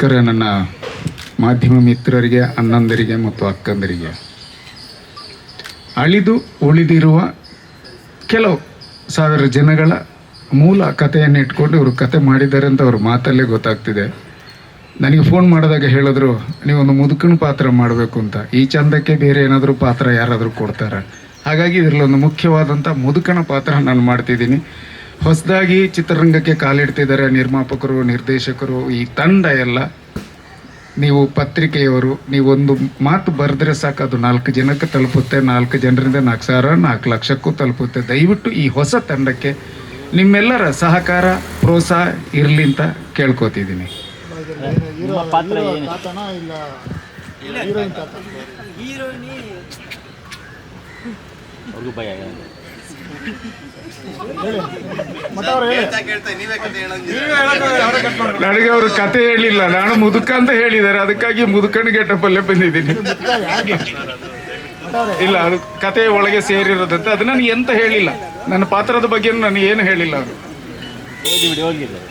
ನಮಸ್ಕಾರ ನನ್ನ ಮಾಧ್ಯಮ ಮಿತ್ರರಿಗೆ, ಅಣ್ಣಂದರಿಗೆ ಮತ್ತು ಅಕ್ಕಂದರಿಗೆ. ಅಳಿದು ಉಳಿದಿರುವ ಕೆಲವು ಸಾವಿರ ಜನಗಳ ಮೂಲ ಕಥೆಯನ್ನು ಇಟ್ಕೊಂಡು ಇವರು ಕತೆ ಮಾಡಿದ್ದಾರೆ ಅಂತ ಅವ್ರ ಮಾತಲ್ಲೇ ಗೊತ್ತಾಗ್ತಿದೆ. ನನಗೆ ಫೋನ್ ಮಾಡಿದಾಗ ಹೇಳಿದ್ರು, ನೀವೊಂದು ಮುದುಕನ ಪಾತ್ರ ಮಾಡಬೇಕು ಅಂತ. ಈ ಚಂದಕ್ಕೆ ಬೇರೆ ಏನಾದರೂ ಪಾತ್ರ ಯಾರಾದರೂ ಕೊಡ್ತಾರೆ? ಹಾಗಾಗಿ ಇದರಲ್ಲಿ ಒಂದು ಮುಖ್ಯವಾದಂಥ ಮುದುಕನ ಪಾತ್ರ ನಾನು ಮಾಡ್ತಿದ್ದೀನಿ. ಹೊಸದಾಗಿ ಚಿತ್ರರಂಗಕ್ಕೆ ಕಾಲಿಡ್ತಿದ್ದಾರೆ ನಿರ್ಮಾಪಕರು ನಿರ್ದೇಶಕರು ಈ ತಂಡ ಎಲ್ಲ. ನೀವು ಪತ್ರಿಕೆಯವರು ನೀವೊಂದು ಮಾತು ಬರೆದ್ರೆ ಸಾಕು ಅದು ನಾಲ್ಕು ಜನಕ್ಕೆ ತಲುಪುತ್ತೆ ನಾಲ್ಕು ಜನರಿಂದ ನಾಲ್ಕು ಸಾವಿರ ನಾಲ್ಕು ಲಕ್ಷಕ್ಕೂ ತಲುಪುತ್ತೆ. ದಯವಿಟ್ಟು ಈ ಹೊಸ ತಂಡಕ್ಕೆ ನಿಮ್ಮೆಲ್ಲರ ಸಹಕಾರ ಪ್ರೋತ್ಸಾಹ ಇರಲಿ ಅಂತ ಕೇಳ್ಕೊತಿದ್ದೀನಿ. ಭಯ ನನಗೆ ಅವರು ಕತೆ ಹೇಳಿಲ್ಲ. ನಾನು ಮುದುಕ ಅಂತ ಹೇಳಿದ್ದಾರೆ. ಅದಕ್ಕಾಗಿ ಮುದುಕನ ಪಲ್ಯ ಬಂದಿದ್ದೀನಿ. ಇಲ್ಲ ಅದು ಕತೆ ಒಳಗೆ ಸೇರಿರೋದಂತ. ಅದು ನನಗೆ ಎಂತ ಹೇಳಿಲ್ಲ. ನನ್ನ ಪಾತ್ರದ ಬಗ್ಗೆ ನನಗೆ ಏನು ಹೇಳಿಲ್ಲ. ಅವರು ಓದಿ ಬಿಡಿ ಹೋಗಿದ್ದಾರೆ